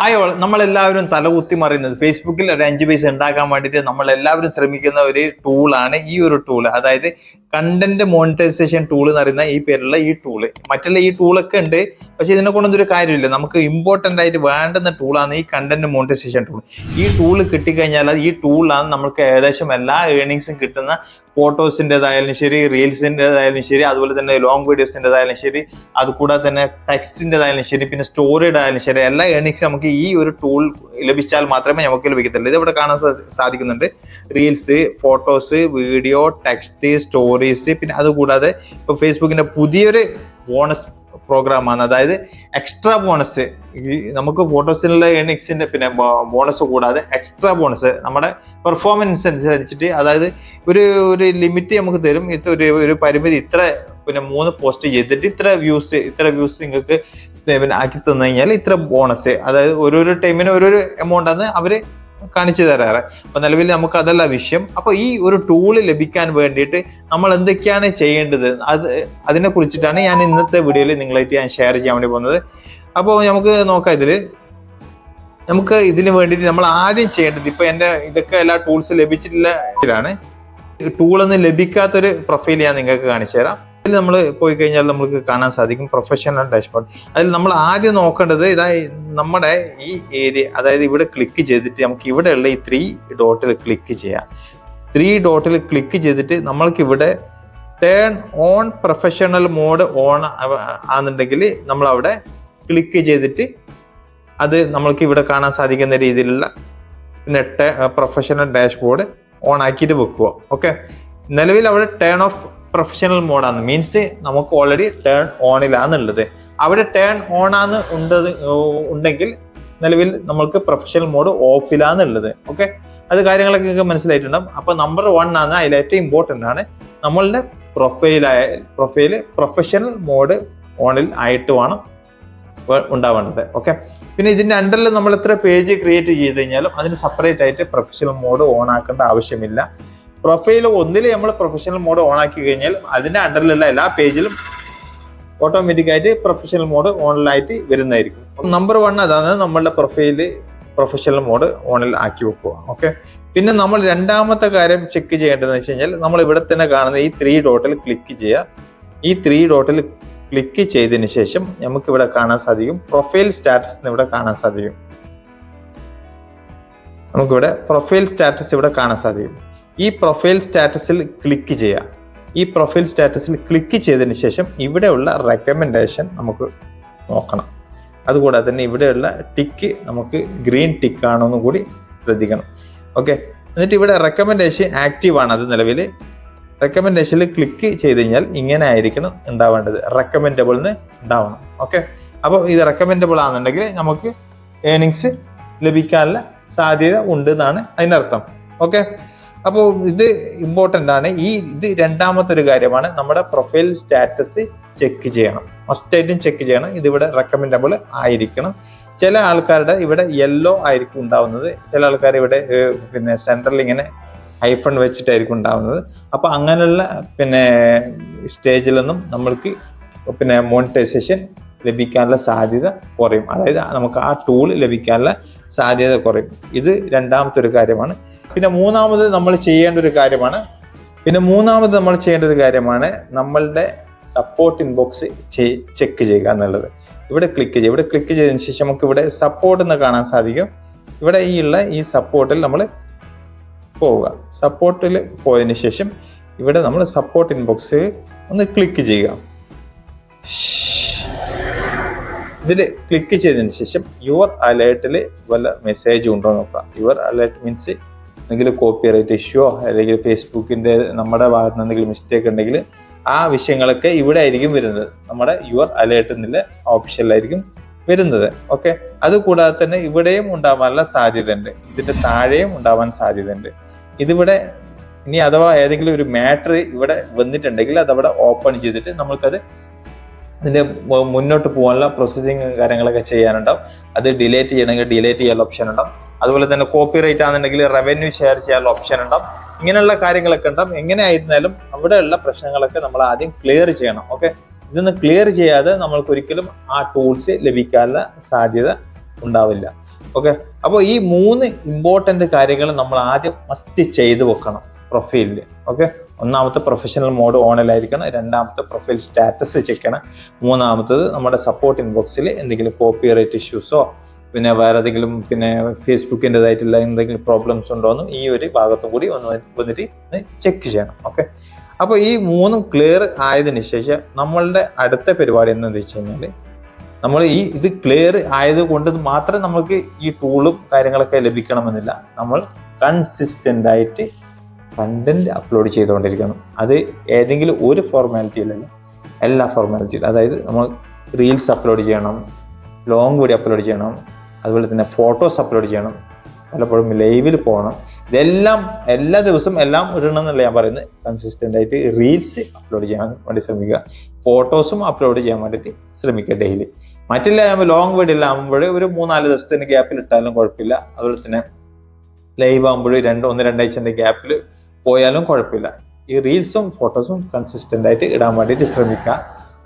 Hi all നമ്മളെല്ലാവരും തലകുത്തി മറിയുന്നത്. ഫേസ്ബുക്കിൽ ഒരു അഞ്ച് പൈസ ഉണ്ടാക്കാൻ വേണ്ടിയിട്ട് നമ്മളെല്ലാവരും ശ്രമിക്കുന്ന ഒരു ടൂളാണ് ഈ ഒരു ടൂൾ അതായത് കണ്ടന്റ് മോണിറ്റൈസേഷൻ ടൂൾ എന്ന് പറയുന്ന ഈ പേരുള്ള ഈ ടൂൾ മറ്റുള്ള ഈ ടൂളൊക്കെ ഉണ്ട്. പക്ഷേ ഇതിനെ കൊണ്ടൊന്നും ഒരു കാര്യമില്ല. നമുക്ക് ഇമ്പോർട്ടന്റ് ആയിട്ട് വേണ്ടുന്ന ടൂളാണ് ഈ കണ്ടന്റ് മോണിറ്റൈസേഷൻ ടൂൾ ഈ ടൂൾ കിട്ടിക്കഴിഞ്ഞാൽ ഈ ടൂളാണ് നമുക്ക് ഏകദേശം എല്ലാ ഏർണിങ്സും കിട്ടുന്ന ഫോട്ടോസിന്റെതായാലും ശരി റീൽസിന്റെതായാലും ശരി അതുപോലെ തന്നെ ലോങ് വീഡിയോസിന്റെതായാലും ശരി അതുകൂടാതെ തന്നെ ടെക്സ്റ്റിന്റെതായാലും ശരി പിന്നെ സ്റ്റോറിയുടെ ആയാലും ശരി എല്ലാ ഏർണിങ്സും നമുക്ക് ഈ ഒരു ടൂൾ ലഭിച്ചാൽ മാത്രമേ നമുക്ക് ലഭിക്കത്തുള്ളൂ. ഇത് ഇവിടെ കാണാൻ സാധിക്കുന്നുണ്ട്. Reels photos video text stories പിന്നെ അതുകൂടാതെ ഇപ്പോൾ ഫേസ്ബുക്കിന്റെ പുതിയൊരു ബോണസ് പ്രോഗ്രാമാണ് അതായത് എക്സ്ട്രാ ബോണസ് നമുക്ക് ഫോട്ടോസിലുള്ള എണിക്സിന്റെ പിന്നെ ബോണസ് കൂടാതെ എക്സ്ട്രാ ബോണസ് നമ്മുടെ പെർഫോമൻസ് അനുസരിച്ചിട്ട് അതായത് ഒരു ഒരു ലിമിറ്റ് നമുക്ക് തരും. ഇത് ഒരു ഒരു പരിമിതി ഇത്ര പിന്നെ മൂന്ന് പോസ്റ്റ് ചെയ്തിട്ട് ഇത്ര വ്യൂസ് ഇത്ര വ്യൂസ് നിങ്ങൾക്ക് പിന്നെ ആക്കി തന്നു കഴിഞ്ഞാൽ ഇത്ര ബോണസ് അതായത് ഓരോരോ ടൈമിന് ഓരോരോ എമൗണ്ട് ആണ്. അവർ കാണിച്ചു തരാറ്. അപ്പൊ നിലവിൽ നമുക്ക് അതല്ല വിഷയം. അപ്പൊ ഈ ഒരു ടൂൾ ലഭിക്കാൻ വേണ്ടിയിട്ട് നമ്മൾ എന്തൊക്കെയാണ് ചെയ്യേണ്ടത്? അത് അതിനെ കുറിച്ചിട്ടാണ് ഞാൻ ഇന്നത്തെ വീഡിയോയിൽ നിങ്ങളായിട്ട് ഞാൻ ഷെയർ ചെയ്യാൻ വേണ്ടി പോകുന്നത്. അപ്പോൾ നമുക്ക് നോക്കാം ഇതിൽ നമുക്ക് ഇതിന് വേണ്ടിയിട്ട് നമ്മൾ ആദ്യം ചെയ്യേണ്ടത് ഇപ്പൊ എന്റെ ഇതൊക്കെ എല്ലാ ടൂൾസ് ലഭിച്ചിട്ടില്ല ഇതിലാണ് ടൂളൊന്നും ലഭിക്കാത്തൊരു പ്രൊഫൈൽ ഞാൻ നിങ്ങൾക്ക് കാണിച്ചു തരാം. അതിൽ നമ്മൾ പോയി കഴിഞ്ഞാൽ നമുക്ക് കാണാൻ സാധിക്കും പ്രൊഫഷണൽ ഡാഷ്ബോർഡ് അതിൽ നമ്മൾ ആദ്യം നോക്കേണ്ടത് ഇതാ നമ്മുടെ ഈ ഏരിയ അതായത് ഇവിടെ ക്ലിക്ക് ചെയ്തിട്ട് നമുക്ക് ഇവിടെയുള്ള ഈ ത്രീ ഡോട്ടിൽ ക്ലിക്ക് ചെയ്യാം. ത്രീ ഡോട്ടിൽ ക്ലിക്ക് ചെയ്തിട്ട് നമ്മൾക്ക് ഇവിടെ turn on professional mode on ആണെന്നുണ്ടെങ്കിൽ നമ്മൾ അവിടെ ക്ലിക്ക് ചെയ്തിട്ട് അത് നമ്മൾക്ക് ഇവിടെ കാണാൻ സാധിക്കുന്ന രീതിയിലുള്ള നെറ്റ് പ്രൊഫഷണൽ ഡാഷ്ബോർഡ് ഓൺ ആക്കിയിട്ട് വെക്കുക. ഓക്കെ നിലവിൽ അവിടെ ടേൺ ഓഫ് പ്രൊഫഷണൽ മോഡാണ് മീൻസ് നമുക്ക് ഓൾറെഡി ടേൺ ഓണിലാന്നുള്ളത് അവിടെ ടേൺ ഓണാന്ന് ഉണ്ടത് ഉണ്ടെങ്കിൽ നിലവിൽ നമ്മൾക്ക് പ്രൊഫഷണൽ മോഡ് ഓഫിലാന്നുള്ളത് ഓക്കെ അത് കാര്യങ്ങളൊക്കെ നിങ്ങൾക്ക് മനസ്സിലായിട്ടുണ്ടാവും. അപ്പൊ നമ്പർ വൺ ആണ് അതിൽ ഏറ്റവും ഇമ്പോർട്ടന്റ് ആണ്. നമ്മളുടെ പ്രൊഫൈലായ പ്രൊഫൈൽ പ്രൊഫഷണൽ മോഡ് ഓണിൽ ആയിട്ട് വേണം ഉണ്ടാവേണ്ടത്. ഓക്കെ പിന്നെ ഇതിന്റെ അണ്ടറിൽ നമ്മൾ എത്ര പേജ് ക്രിയേറ്റ് ചെയ്ത് കഴിഞ്ഞാലും അതിന് സെപ്പറേറ്റ് ആയിട്ട് പ്രൊഫഷണൽ മോഡ് ഓൺ ആക്കേണ്ട ആവശ്യമില്ല. പ്രൊഫൈൽ ഒന്നിൽ നമ്മൾ പ്രൊഫഷണൽ മോഡ് ഓൺ ആക്കി കഴിഞ്ഞാൽ അതിന്റെ അണ്ടറിലുള്ള എല്ലാ പേജിലും ഓട്ടോമാറ്റിക് ആയിട്ട് പ്രൊഫഷണൽ മോഡ് ഓണിലായിട്ട് വരുന്നതായിരിക്കും. നമ്പർ വൺ അതാണ് നമ്മളുടെ പ്രൊഫൈൽ പ്രൊഫഷണൽ മോഡ് ഓണിൽ ആക്കി വെക്കുക. ഓക്കെ പിന്നെ നമ്മൾ രണ്ടാമത്തെ കാര്യം ചെക്ക് ചെയ്യേണ്ടതെന്ന് വെച്ച് കഴിഞ്ഞാൽ നമ്മൾ ഇവിടെ തന്നെ കാണുന്ന ഈ ത്രീ ഡോട്ടിൽ ക്ലിക്ക് ചെയ്യുക. ഈ ത്രീ ഡോട്ടിൽ ക്ലിക്ക് ചെയ്തതിന് ശേഷം നമുക്ക് ഇവിടെ കാണാൻ സാധിക്കും. പ്രൊഫൈൽ സ്റ്റാറ്റസ് ഇവിടെ കാണാൻ സാധിക്കും. നമുക്കിവിടെ പ്രൊഫൈൽ സ്റ്റാറ്റസ് ഇവിടെ കാണാൻ സാധിക്കും. ഈ പ്രൊഫൈൽ സ്റ്റാറ്റസിൽ ക്ലിക്ക് ചെയ്യുക. ഈ പ്രൊഫൈൽ സ്റ്റാറ്റസിൽ ക്ലിക്ക് ചെയ്തതിന് ശേഷം ഇവിടെയുള്ള റെക്കമെൻഡേഷൻ നമുക്ക് നോക്കണം. അതുകൂടാതെ തന്നെ ഇവിടെയുള്ള ടിക്ക് നമുക്ക് ഗ്രീൻ ടിക്ക് ആണോ എന്ന് കൂടി ശ്രദ്ധിക്കണം. ഓക്കെ എന്നിട്ട് ഇവിടെ റെക്കമെൻഡേഷൻ ആക്റ്റീവ് ആണ് അത് നിലവിൽ. റെക്കമെൻഡേഷനിൽ ക്ലിക്ക് ചെയ്ത് കഴിഞ്ഞാൽ ഇങ്ങനെ ആയിരിക്കണം ഉണ്ടാവേണ്ടത്. റെക്കമെൻഡബിൾ എന്ന് ഉണ്ടാവണം. ഓക്കെ അപ്പോൾ ഇത് റെക്കമെൻഡബിൾ ആണെന്നുണ്ടെങ്കിൽ നമുക്ക് ഏണിങ്സ് ലഭിക്കാനുള്ള സാധ്യത ഉണ്ട് എന്നാണ് അതിനർത്ഥം. ഓക്കെ അപ്പോൾ ഇത് ഇമ്പോർട്ടന്റ് ആണ്. ഈ ഇത് രണ്ടാമത്തെ ഒരു കാര്യമാണ് നമ്മുടെ പ്രൊഫൈൽ സ്റ്റാറ്റസ് ചെക്ക് ചെയ്യണം. മസ്റ്റായിട്ടും ചെക്ക് ചെയ്യണം. ഇതിവിടെ റെക്കമെൻഡബിൾ ആയിരിക്കണം. ചില ആൾക്കാരുടെ ഇവിടെ യെല്ലോ ആയിരിക്കും ഉണ്ടാവുന്നത്. ചില ആൾക്കാർ ഇവിടെ പിന്നെ സെൻട്രൽ ഇങ്ങനെ ഹൈഫൺ വെച്ചിട്ടായിരിക്കും ഉണ്ടാവുന്നത്. അപ്പോൾ അങ്ങനെയുള്ള പിന്നെ സ്റ്റേജിലൊന്നും നമ്മൾക്ക് പിന്നെ മോണിറ്റൈസേഷൻ ലഭിക്കാനുള്ള സാധ്യത കുറയും. അതായത് നമുക്ക് ആ ടൂൾ ലഭിക്കാനുള്ള സാധ്യത കുറയും. ഇത് രണ്ടാമത്തെ ഒരു കാര്യമാണ്. പിന്നെ മൂന്നാമത് നമ്മൾ ചെയ്യേണ്ട ഒരു കാര്യമാണ്. പിന്നെ മൂന്നാമത് നമ്മൾ ചെയ്യേണ്ട ഒരു കാര്യമാണ് നമ്മളുടെ സപ്പോർട്ട് ഇൻബോക്സ് ചെക്ക് ചെയ്യുക എന്നുള്ളത്. ഇവിടെ ക്ലിക്ക് ചെയ്യുക. ഇവിടെ ക്ലിക്ക് ചെയ്തതിന് ശേഷം നമുക്ക് ഇവിടെ സപ്പോർട്ട് എന്ന് കാണാൻ സാധിക്കും. ഇവിടെ ഈ ഉള്ള ഈ സപ്പോർട്ടിൽ നമ്മൾ പോവുക. സപ്പോർട്ടിൽ പോയതിന് ശേഷം ഇവിടെ നമ്മൾ സപ്പോർട്ട് ഇൻബോക്സ് ഒന്ന് ക്ലിക്ക് ചെയ്യുക. ഇതിൽ ക്ലിക്ക് ചെയ്തതിന് ശേഷം യുവർ അലേർട്ടിൽ വല്ല മെസ്സേജും ഉണ്ടോ നോക്കാം. യുവർ അലേർട്ട് മീൻസ് എന്തെങ്കിലും കോപ്പി റൈറ്റ് ഇഷ്യൂ അല്ലെങ്കിൽ ഫേസ്ബുക്കിന്റെ നമ്മുടെ ഭാഗത്ത് നിന്ന് എന്തെങ്കിലും മിസ്റ്റേക്ക് ഉണ്ടെങ്കിൽ ആ വിഷയങ്ങളൊക്കെ ഇവിടെ ആയിരിക്കും വരുന്നത്. നമ്മുടെ യുവർ അലേർട്ട് എന്നുള്ള ഓപ്ഷനിലായിരിക്കും വരുന്നത്. ഓക്കെ അതുകൂടാതെ തന്നെ ഇവിടെയും ഉണ്ടാവാനുള്ള സാധ്യതയുണ്ട്. ഇതിന്റെ താഴെയും ഉണ്ടാവാൻ സാധ്യതയുണ്ട്. ഇതിവിടെ ഇനി അഥവാ ഏതെങ്കിലും ഒരു മാറ്റർ ഇവിടെ വന്നിട്ടുണ്ടെങ്കിൽ അതവിടെ ഓപ്പൺ ചെയ്തിട്ട് നമ്മൾക്കത് ഇതിന്റെ മുന്നോട്ട് പോകാനുള്ള പ്രോസസ്സിങ് കാര്യങ്ങളൊക്കെ ചെയ്യാനുണ്ടാവും. അത് ഡിലേറ്റ് ചെയ്യണമെങ്കിൽ ഡിലേറ്റ് ചെയ്യാനുള്ള ഓപ്ഷൻ ഉണ്ടാവും. അതുപോലെ തന്നെ കോപ്പി റൈറ്റ് ആണെന്നുണ്ടെങ്കിൽ റവന്യൂ ഷെയർ ചെയ്യാനുള്ള ഓപ്ഷൻ ഉണ്ടാവും. ഇങ്ങനെയുള്ള കാര്യങ്ങളൊക്കെ ഉണ്ടാവും. എങ്ങനെ ആയിരുന്നാലും അവിടെയുള്ള പ്രശ്നങ്ങളൊക്കെ നമ്മൾ ആദ്യം ക്ലിയർ ചെയ്യണം. ഓക്കെ ഇതൊന്നും ക്ലിയർ ചെയ്യാതെ നമ്മൾക്ക് ഒരിക്കലും ആ ടൂൾസ് ലഭിക്കാനുള്ള സാധ്യത ഉണ്ടാവില്ല. ഓക്കെ അപ്പോൾ ഈ മൂന്ന് ഇമ്പോർട്ടന്റ് കാര്യങ്ങൾ നമ്മൾ ആദ്യം മസ്റ്റ് ചെയ്തു വെക്കണം പ്രൊഫൈലിൽ ഓക്കെ ഒന്നാമത്തെ പ്രൊഫഷണൽ മോഡ് ഓണിലായിരിക്കണം രണ്ടാമത്തെ പ്രൊഫൈൽ സ്റ്റാറ്റസ് ചെക്ക് ചെയ്യണം മൂന്നാമത്തത് നമ്മുടെ സപ്പോർട്ട് ഇൻബോക്സിൽ എന്തെങ്കിലും കോപ്പി റേറ്റ് ഇഷ്യൂസോ പിന്നെ വേറെ ഏതെങ്കിലും പിന്നെ ഫേസ്ബുക്കിന്റെതായിട്ടുള്ള എന്തെങ്കിലും പ്രോബ്ലംസ് ഉണ്ടോ എന്നും ഈ ഒരു ഭാഗത്തും കൂടി ഒന്ന് വന്നിട്ട് ചെക്ക് ചെയ്യണം ഓക്കെ അപ്പോൾ ഈ മൂന്നും ക്ലിയർ ആയതിന് ശേഷം നമ്മളുടെ അടുത്ത പരിപാടി എന്താണെന്ന് വെച്ച് കഴിഞ്ഞാൽ നമ്മൾ ഈ ഇത് ക്ലിയർ ആയതുകൊണ്ട് മാത്രം നമുക്ക് ഈ ടൂളും കാര്യങ്ങളൊക്കെ ലഭിക്കണമെന്നില്ല. നമ്മൾ കൺസിസ്റ്റന്റ് ആയിട്ട് കണ്ടന്റ് അപ്ലോഡ് ചെയ്തുകൊണ്ടിരിക്കണം. അത് ഏതെങ്കിലും ഒരു ഫോർമാലിറ്റിയിലല്ല എല്ലാ ഫോർമാലിറ്റിയിലും അതായത് നമ്മൾ റീൽസ് അപ്ലോഡ് ചെയ്യണം ലോങ് വീഡിയോ അപ്ലോഡ് ചെയ്യണം അതുപോലെ തന്നെ ഫോട്ടോസ് അപ്ലോഡ് ചെയ്യണം പലപ്പോഴും ലൈവിൽ പോകണം. ഇതെല്ലാം എല്ലാ ദിവസവും എല്ലാം ഇടണം എന്നല്ല ഞാൻ പറയുന്നത്. കൺസിസ്റ്റന്റ് ആയിട്ട് റീൽസ് അപ്ലോഡ് ചെയ്യാൻ വേണ്ടി ശ്രമിക്കുക. ഫോട്ടോസും അപ്ലോഡ് ചെയ്യാൻ വേണ്ടിയിട്ട് ശ്രമിക്കുക ഡെയിലി മറ്റുള്ള ലോങ് വീഡിയോ ആകുമ്പോൾ ഒരു മൂന്നാൽ ദിവസത്തിന് ഗ്യാപ്പിൽ ഇട്ടാലും കുഴപ്പമില്ല. അതുപോലെ തന്നെ ലൈവ് ആകുമ്പോൾ രണ്ട് ഒന്ന് രണ്ടാഴ്ചന്റെ ഗ്യാപ്പിൽ പോയാലും കുഴപ്പമില്ല. ഈ റീൽസും ഫോട്ടോസും കൺസിസ്റ്റന്റ് ആയിട്ട് ഇടാൻ വേണ്ടിയിട്ട് ശ്രമിക്കുക.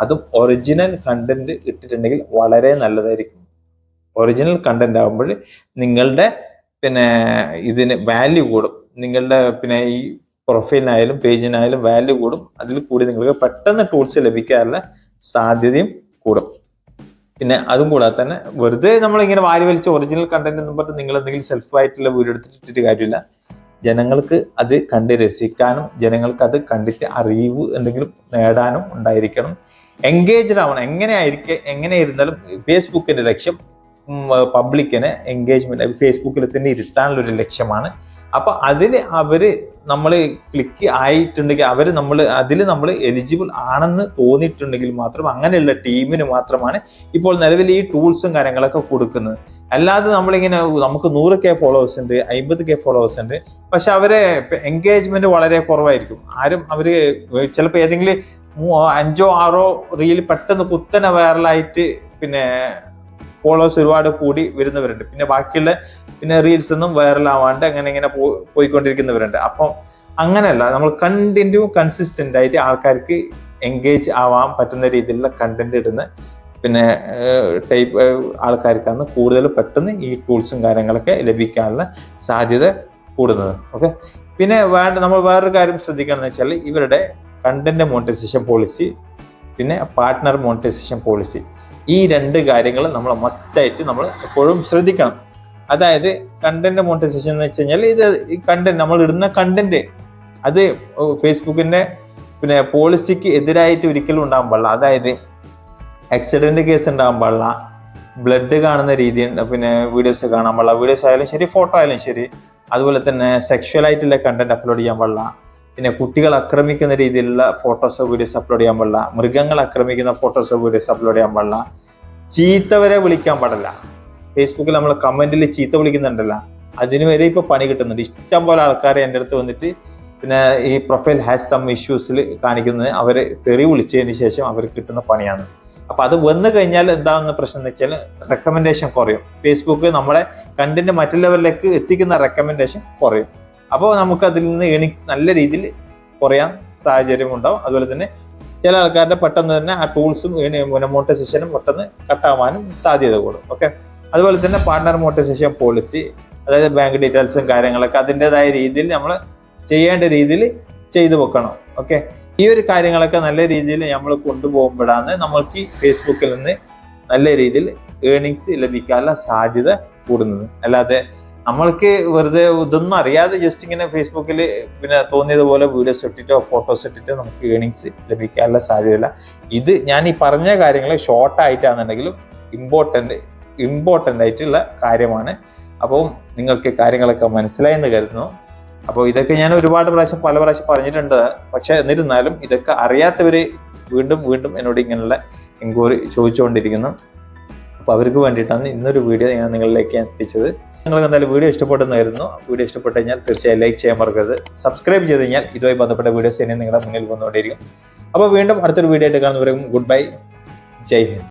അതും ഒറിജിനൽ കണ്ടന്റ് ഇട്ടിട്ടുണ്ടെങ്കിൽ വളരെ നല്ലതായിരിക്കും. ഒറിജിനൽ കണ്ടന്റ് ആകുമ്പോൾ നിങ്ങളുടെ പിന്നെ ഇതിന് വാല്യൂ കൂടും. നിങ്ങളുടെ പിന്നെ ഈ പ്രൊഫൈലിനായാലും പേജിനായാലും വാല്യൂ കൂടും. അതിൽ കൂടി നിങ്ങൾക്ക് പെട്ടെന്ന് ടൂൾസ് ലഭിക്കാനുള്ള സാധ്യതയും കൂടും. പിന്നെ അതും കൂടാതെ തന്നെ വെറുതെ നമ്മളിങ്ങനെ വാരി വലിച്ച് ഒറിജിനൽ കണ്ടന്റ് എന്ന് പറഞ്ഞ് നിങ്ങൾ എന്തെങ്കിലും സെൽഫായിട്ടുള്ള വീഡിയോ എടുത്തിട്ടിട്ട് കാര്യമില്ല. ജനങ്ങൾക്ക് അത് കണ്ട് രസിക്കാനും ജനങ്ങൾക്ക് അത് കണ്ടിട്ട് അറിവ് എന്തെങ്കിലും നേടാനും ഉണ്ടായിരിക്കണം. എൻഗേജ്ഡ് ആവണം. എങ്ങനെ ആയിരിക്കെ എങ്ങനെ ഇരുന്നാലും ഫേസ്ബുക്കിന്റെ ലക്ഷ്യം പബ്ലിക്കിനെ എൻഗേജ്മെന്റ് ഫേസ്ബുക്കിൽ തന്നെ ഇരുത്താനുള്ള ഒരു ലക്ഷ്യമാണ്. അപ്പൊ അതിന് അവർ നമ്മൾ ക്ലിക്ക് ആയിട്ടുണ്ടെങ്കിൽ അവർ നമ്മൾ അതിൽ നമ്മൾ എലിജിബിൾ ആണെന്ന് തോന്നിയിട്ടുണ്ടെങ്കിൽ മാത്രം അങ്ങനെയുള്ള ടീമിന് മാത്രമാണ് ഇപ്പോൾ നിലവിൽ ഈ ടൂൾസും കാര്യങ്ങളൊക്കെ കൊടുക്കുന്നത്. അല്ലാതെ നമ്മളിങ്ങനെ നമുക്ക് നൂറ് കെ ഫോളോവേഴ്സ് ഉണ്ട് അമ്പത് കെ ഫോളോവേഴ്സ് ഉണ്ട്. പക്ഷെ അവരെ എൻഗേജ്മെന്റ് വളരെ കുറവായിരിക്കും. ആരും അവർ ചിലപ്പോൾ ഏതെങ്കിലും അഞ്ചോ ആറോ റീൽ പെട്ടെന്ന് കുത്തനെ വൈറലായിട്ട് പിന്നെ ഫോളോവേഴ്സ് ഒരുപാട് കൂടി വരുന്നവരുണ്ട്. പിന്നെ ബാക്കിയുള്ള പിന്നെ റീൽസ് ഒന്നും വൈറലാവാണ്ട് അങ്ങനെ ഇങ്ങനെ പോയിക്കൊണ്ടിരിക്കുന്നവരുണ്ട്. അപ്പം അങ്ങനെയല്ല നമ്മൾ കണ്ടിന്യൂ കൺസിസ്റ്റന്റ് ആയിട്ട് ആൾക്കാർക്ക് എൻഗേജ് ആവാൻ പറ്റുന്ന രീതിയിലുള്ള കണ്ടന്റ് ഇടുന്ന പിന്നെ ടൈപ്പ് ആൾക്കാർക്കാണ് കൂടുതൽ പെട്ടെന്ന് ഈ ടൂൾസും കാര്യങ്ങളൊക്കെ ലഭിക്കാനുള്ള സാധ്യത കൂടുന്നത്. ഓക്കെ പിന്നെ വേണ്ട നമ്മൾ വേറൊരു കാര്യം ശ്രദ്ധിക്കണം വെച്ചാൽ ഇവരുടെ കണ്ടന്റ് മോണിറ്റൈസേഷൻ പോളിസി പിന്നെ പാർട്ട്ണർ മോണിറ്റൈസേഷൻ പോളിസി ഈ രണ്ട് കാര്യങ്ങൾ നമ്മൾ മസ്റ്റായിട്ട് നമ്മൾ എപ്പോഴും ശ്രദ്ധിക്കണം. അതായത് കണ്ടന്റ് മോണിറ്റൈസേഷൻ എന്ന് വെച്ച് കഴിഞ്ഞാൽ ഇത് ഈ കണ്ടന്റ് നമ്മൾ ഇടുന്ന കണ്ടന്റ് അത് ഫേസ്ബുക്കിന്റെ പിന്നെ പോളിസിക്ക് എതിരായിട്ട് ഒരിക്കലും ഉണ്ടാകാൻ പാടില്ല. അതായത് ആക്സിഡന്റ് കേസ് ഉണ്ടാകാൻ പാടില്ല. ബ്ലഡ് കാണുന്ന രീതി പിന്നെ വീഡിയോസ് കാണാൻ പാടില്ല. വീഡിയോസ് ആയാലും ശരി ഫോട്ടോ ആയാലും ശരി. അതുപോലെ തന്നെ സെക്ഷൽ ആയിട്ടുള്ള കണ്ടന്റ് അപ്ലോഡ് ചെയ്യാൻ പാടില്ല. പിന്നെ കുട്ടികൾ ആക്രമിക്കുന്ന രീതിയിലുള്ള ഫോട്ടോസോ വീഡിയോസ് അപ്ലോഡ് ചെയ്യാൻ പാടില്ല. മൃഗങ്ങൾ ആക്രമിക്കുന്ന ഫോട്ടോസോ വീഡിയോസ് അപ്ലോഡ് ചെയ്യാൻ പാടില്ല. ചീത്തവരെ വിളിക്കാൻ പാടില്ല. ഫേസ്ബുക്കിൽ നമ്മൾ കമന്റിൽ ചീത്ത വിളിക്കുന്നുണ്ടല്ലോ. അതിന് വരെ ഇപ്പൊ പണി കിട്ടുന്നുണ്ട്. ഇഷ്ടം പോലെ ആൾക്കാർ എന്റെ അടുത്ത് വന്നിട്ട് പിന്നെ ഈ പ്രൊഫൈൽ ഹാസ് സം ഇഷ്യൂസിൽ കാണിക്കുന്നത്. അവരെ തെറി വിളിച്ചതിന് ശേഷം അവർ കിട്ടുന്ന പണിയാണ്. അപ്പൊ അത് വന്നു കഴിഞ്ഞാൽ എന്താണെന്ന് പ്രശ്നം എന്ന് വെച്ചാൽ റെക്കമെൻഡേഷൻ കുറയും. ഫേസ്ബുക്ക് നമ്മളെ കണ്ടന്റ് മറ്റുള്ളവരിലേക്ക് എത്തിക്കുന്ന റെക്കമെൻഡേഷൻ കുറയും. അപ്പോൾ നമുക്ക് അതിൽ നിന്ന് ഏണിങ്സ് നല്ല രീതിയിൽ കുറയാൻ സാഹചര്യം ഉണ്ടാവും. അതുപോലെ തന്നെ ചില ആൾക്കാരുടെ പെട്ടെന്ന് തന്നെ ആ ടൂൾസും മോട്ടൈസേഷനും പെട്ടെന്ന് കട്ടാവാനും സാധ്യത കൂടും. ഓക്കെ അതുപോലെ തന്നെ പാർട്ണർ മോട്ടൈസേഷൻ പോളിസി അതായത് ബാങ്ക് ഡീറ്റെയിൽസും കാര്യങ്ങളൊക്കെ അതിന്റെതായ രീതിയിൽ നമ്മൾ ചെയ്യേണ്ട രീതിയിൽ ചെയ്തു വെക്കണം. ഓക്കെ ഈ ഒരു കാര്യങ്ങളൊക്കെ നല്ല രീതിയിൽ നമ്മൾ കൊണ്ടുപോകുമ്പോഴാണ് നമ്മൾക്ക് ഫേസ്ബുക്കിൽ നിന്ന് നല്ല രീതിയിൽ ഏണിങ്സ് ലഭിക്കാനുള്ള സാധ്യത കൂടുന്നത്. അല്ലാതെ നമ്മൾക്ക് വെറുതെ ഇതൊന്നും അറിയാതെ ജസ്റ്റ് ഇങ്ങനെ ഫേസ്ബുക്കിൽ പിന്നെ തോന്നിയതുപോലെ വീഡിയോസ് ഇട്ടിട്ടോ ഫോട്ടോസ് ഇട്ടിട്ടോ നമുക്ക് ഏണിങ്സ് ലഭിക്കാനുള്ള സാധ്യതയില്ല. ഇത് ഞാൻ ഈ പറഞ്ഞ കാര്യങ്ങൾ ഷോർട്ട് ആയിട്ടാണെന്നുണ്ടെങ്കിലും ഇമ്പോർട്ടന്റ് ഇമ്പോർട്ടന്റ് ആയിട്ടുള്ള കാര്യമാണ്. അപ്പോൾ നിങ്ങൾക്ക് കാര്യങ്ങളൊക്കെ മനസ്സിലായെന്ന് കരുതുന്നു. അപ്പോൾ ഇതൊക്കെ ഞാൻ ഒരുപാട് പ്രാവശ്യം പല പ്രാവശ്യം പറഞ്ഞിട്ടുണ്ട്. പക്ഷേ എന്നിരുന്നാലും ഇതൊക്കെ അറിയാത്തവർ വീണ്ടും വീണ്ടും എന്നോട് ഇങ്ങനെയുള്ള എൻക്വയറി ചോദിച്ചുകൊണ്ടിരിക്കുന്നു. അപ്പോൾ അവർക്ക് വേണ്ടിയിട്ടാണ് ഇന്നൊരു വീഡിയോ ഞാൻ നിങ്ങളിലേക്ക് എത്തിച്ചത്. നിങ്ങൾക്ക് എന്തായാലും വീഡിയോ ഇഷ്ടപ്പെട്ടെന്നായിരുന്നു വീഡിയോ ഇഷ്ടപ്പെട്ട് കഴിഞ്ഞാൽ തീർച്ചയായും ലൈക്ക് ചെയ്യാൻ മറക്കരുത്. സബ്സ്ക്രൈബ് ചെയ്ത് കഴിഞ്ഞാൽ ഇതുമായി ബന്ധപ്പെട്ട വീഡിയോസ് ഇനി നിങ്ങളുടെ മുന്നിൽ വന്നുകൊണ്ടിരിക്കും അപ്പോൾ വീണ്ടും അടുത്തൊരു വീഡിയോ ആയിട്ട് കാണുന്നവരും ഗുഡ് ബൈ ജയ് ഹിന്ദ്.